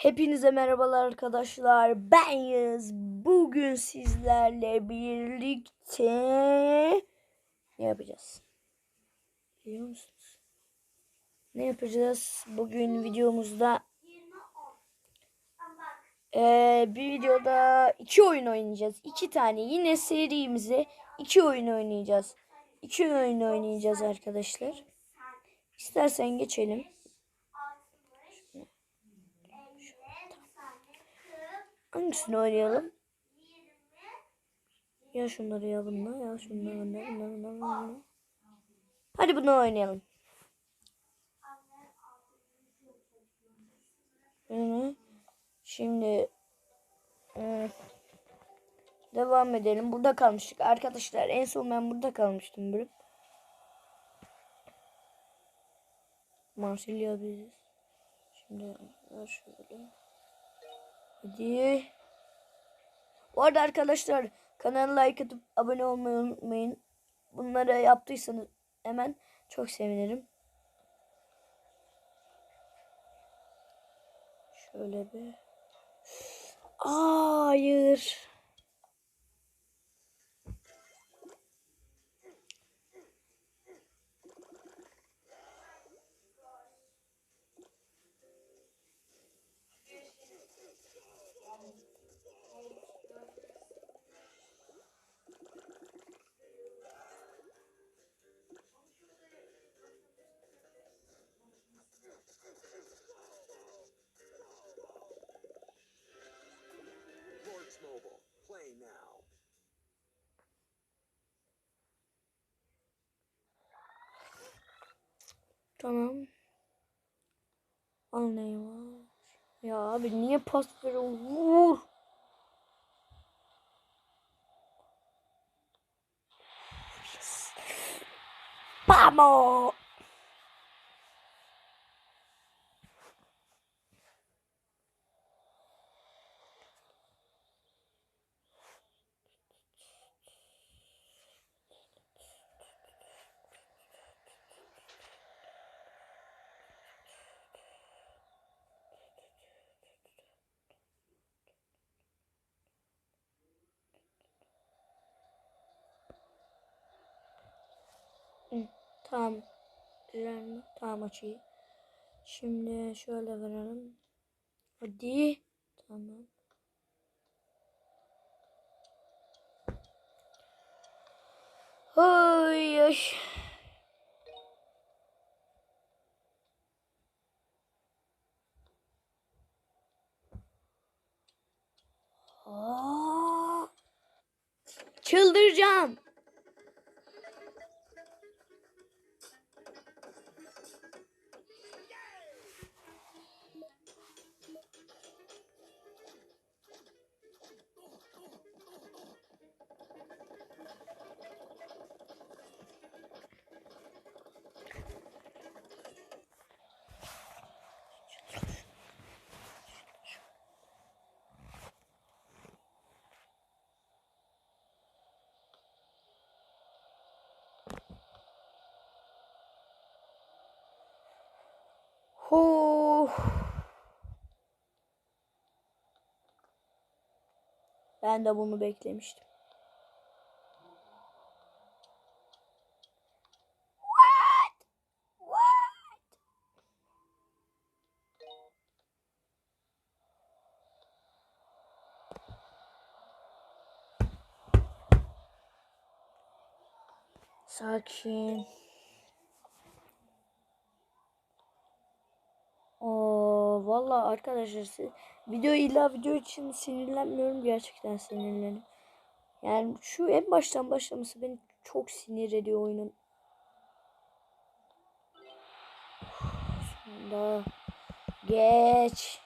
Hepinize merhabalar arkadaşlar. Ben Yağız. Bugün sizlerle birlikte ne yapacağız? Biliyor musunuz? Ne yapacağız? Bugün videomuzda eee, bir videoda iki oyun oynayacağız. İki tane yine serimize iki oyun oynayacağız. İki oyun oynayacağız arkadaşlar. İstersen geçelim. Hangisini oynayalım? Ya şunları ya bunlar ya şunları bunlar bunlar bunlar bunlar. Hadi bunu oynayalım. Şimdi ıı, devam edelim. Burada kalmıştık. Arkadaşlar en son ben burada kalmıştım böyle. Marsilya biziz. Şimdi şöyle. Hadi. Bu arada arkadaşlar kanala like atıp abone olmayı unutmayın. Bunları yaptıysanız hemen çok sevinirim. Şöyle bir. Aa, hayır. Tamam. Var? Ya abi niye pas veriyorsun? Vur. Vamos. Hı, Tamam. Güzel mi? Tamam açayım. Şimdi şöyle verelim. Hadi. Tamam. Ay. Aa! Çıldıracağım. Huh. Ben de bunu beklemiştim. What? What? Sakin. Oo, vallahi arkadaşlar video illa video için sinirlenmiyorum gerçekten sinirlenip. Yani şu en baştan başlaması beni çok sinir ediyor oyunun. Sonunda geç.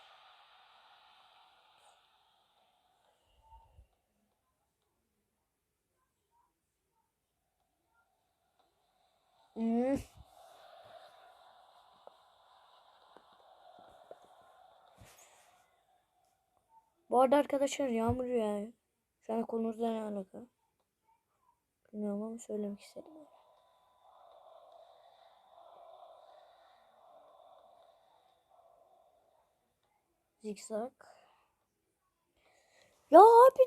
Hmm. Bu arada arkadaşlar yağmur yağıyor. Şu an konumuzda ne alaka? Bilmiyorum ama söylemek istedim. Zikzak. Ya abi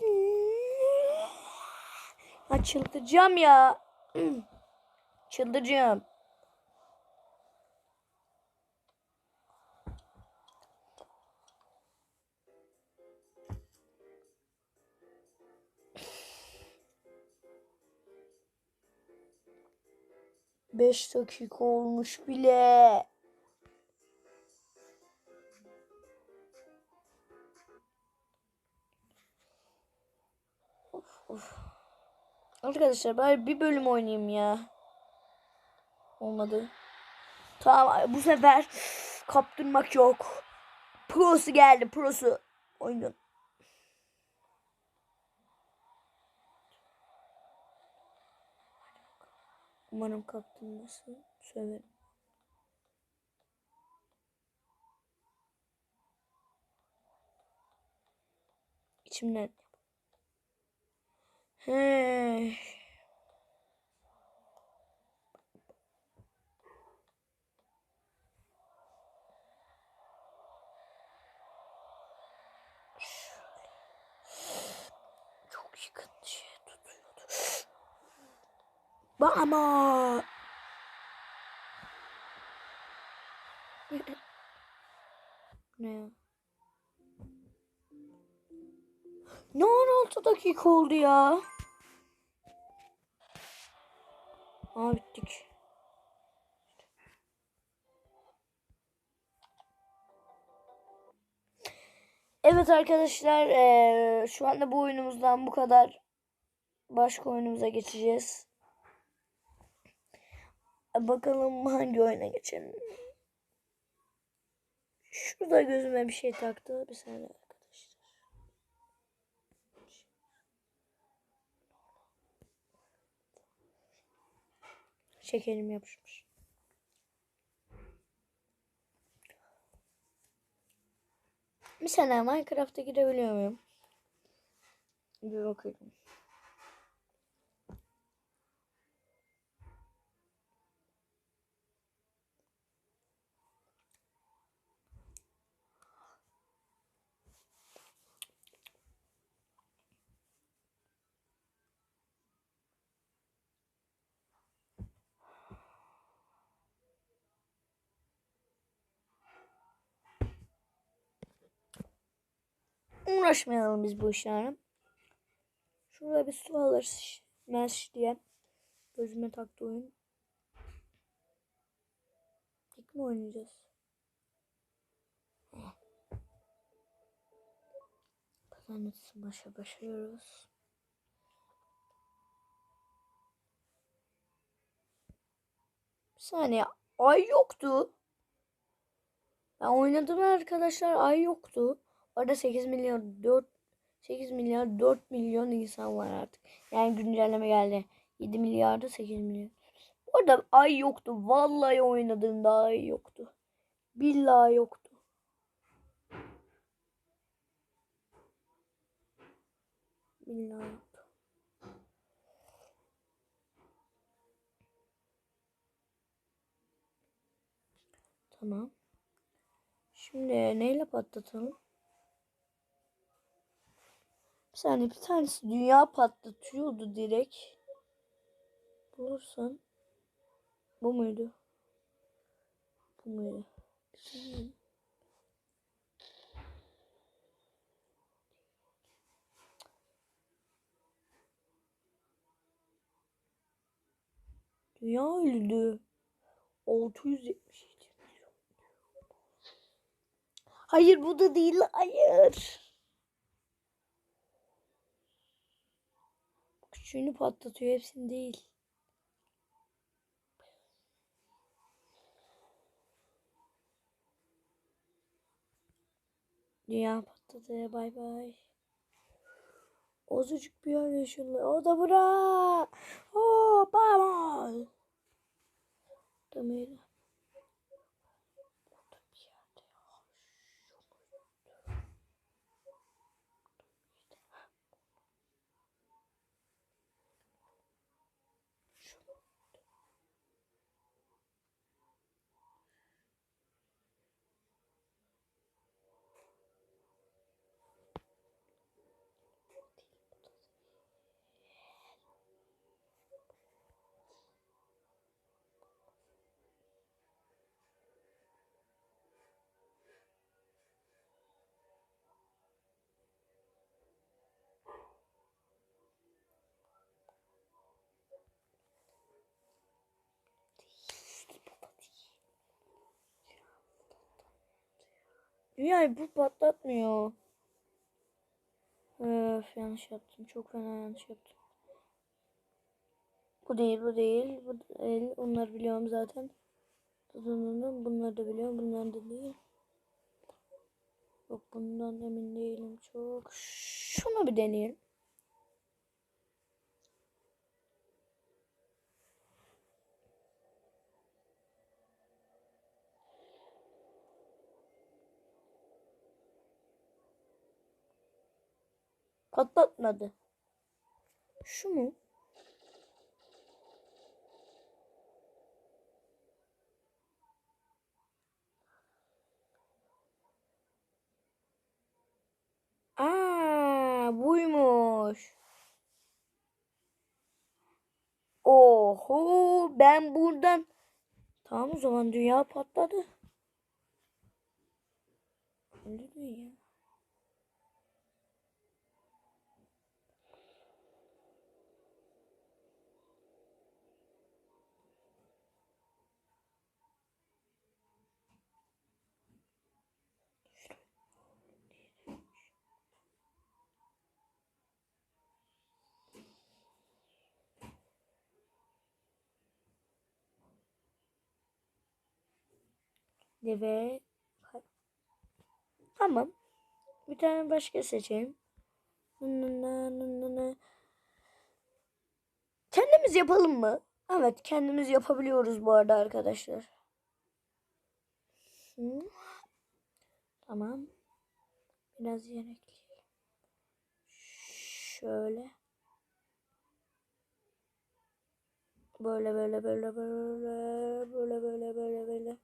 ya çıldıracağım ya. çıldıracağım. Beş dakika olmuş bile. Of. Arkadaşlar bari bir bölüm oynayayım ya. Olmadı. Tamam bu sefer kaptırmak yok. Prosu geldi prosu. Oyun. Umarım kaptırmasın. Söverim. İçimden. He. Bak ama. ne? Ne 16 dakika oldu ya? Aa bittik. Evet arkadaşlar eee, şu anda bu oyunumuzdan bu kadar. Başka oyunumuza geçeceğiz. Bakalım hangi oyuna geçelim. Şurada gözüme bir şey taktı. Bir saniye arkadaşlar. Şekerim yapışmış. Bir saniye Minecraft'a girebiliyor muyum? Bir bakayım. Uğraşmayalım biz bu işlerle. Şurada bir su alırız. Diye. Gözüme taktı oyun. İlk mi oynayacağız? Pazartesi başa başlıyoruz. Bir saniye. Ay yoktu. Ben oynadım arkadaşlar. Ay yoktu. Orada 8 milyon 4 8 milyar 4 milyon insan var artık. Yani güncelleme geldi. 7 milyarda 8 milyon. Orada ay yoktu. Vallahi oynadığımda ay yoktu. Billahi yoktu. Billahi yoktu. Tamam. Şimdi neyle patlatalım? Bir saniye bir tanesi dünya patlatıyordu direkt. Bulursan. Bu muydu? Bu muydu? Dünya öldü. 677 milyon. Hayır bu da değil. Hayır. Küçüğünü patlatıyor. Hepsini değil. Dünya patladı. Bay bay. Ozucuk bir yer yaşıyorlar. O da bura. Oh, vamos. Demeyelim. Dünyayı bu patlatmıyor. Öf yanlış yaptım. Çok fena yanlış yaptım. Bu değil, bu değil, bu değil. Onları biliyorum zaten. Bunları da biliyorum, bunlar da değil. Yok bundan emin değilim çok. Şunu bir deneyelim. Patlatmadı. Şu mu? Aa, buymuş. Oho, ben buradan. Tamam o zaman dünya patladı. Öyle dünya. Deve. Tamam. Bir tane başka seçeyim. Kendimiz yapalım mı? Evet kendimiz yapabiliyoruz bu arada arkadaşlar. Tamam. Biraz ekleyelim. Şöyle. Böyle böyle böyle böyle böyle böyle böyle böyle.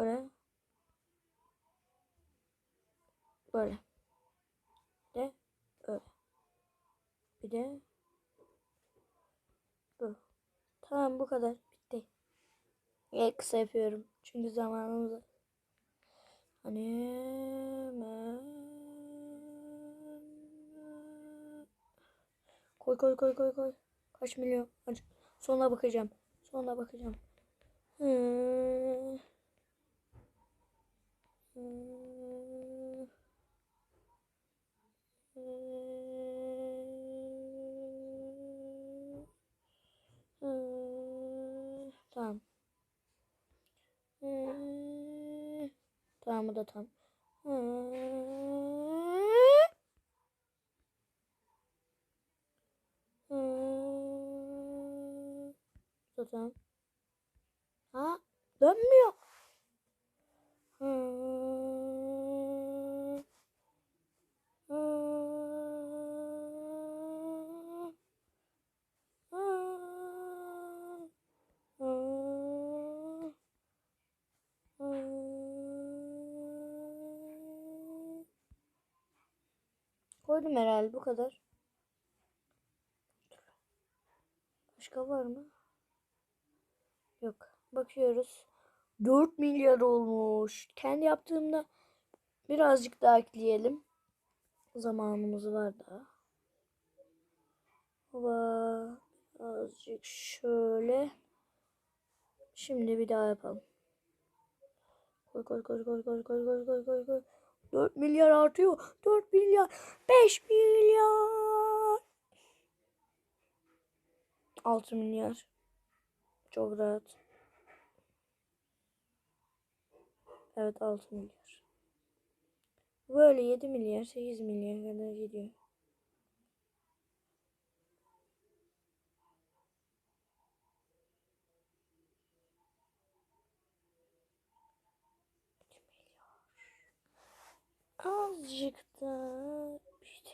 Böyle. Böyle. Bir de böyle. Bir de bu. Tamam bu kadar. Bitti. Ya kısa yapıyorum. Çünkü zamanımız var. Hani Koy koy koy koy koy. Kaç milyon? Hadi. Sonra bakacağım. Sonra bakacağım. Hmm. Tamam. Tamam bu da tam. Bu da tamam. Ha, dönmüyor. Koydum herhalde bu kadar. Başka var mı? Yok. Bakıyoruz. 4 milyar olmuş. Kendi yaptığımda birazcık daha ekleyelim. Zamanımız var daha. Baba azıcık şöyle. Şimdi bir daha yapalım. Koy koy koy koy koy koy koy koy koy koy. 4 milyar artıyor. 4 milyar. 5 milyar. 6 milyar. Çok rahat. Evet 6 milyar. Böyle 7 milyar 8 milyar kadar gidiyor. Azıcık da bir de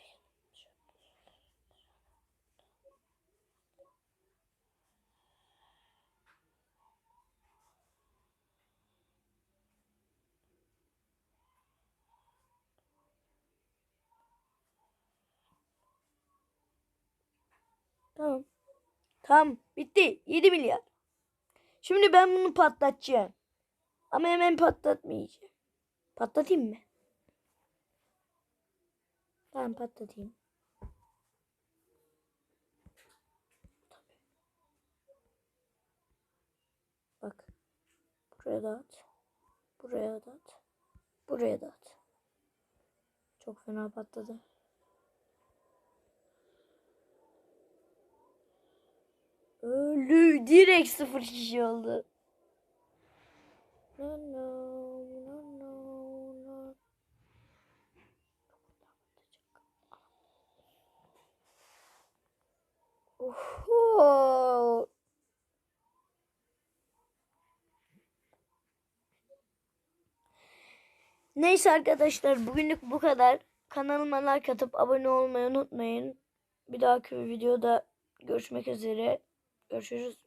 Tamam. Tamam. Bitti. 7 milyar. Şimdi ben bunu patlatacağım. Ama hemen patlatmayacağım. Patlatayım mı? Tamam patlatayım. Bak. Buraya da at. Buraya da at. Buraya da at. Çok fena patladı. Ölü direkt sıfır kişi oldu. No, no, no, no. Oho. Neyse arkadaşlar bugünlük bu kadar. Kanalıma like atıp abone olmayı unutmayın. Bir dahaki videoda görüşmek üzere. Görüşürüz.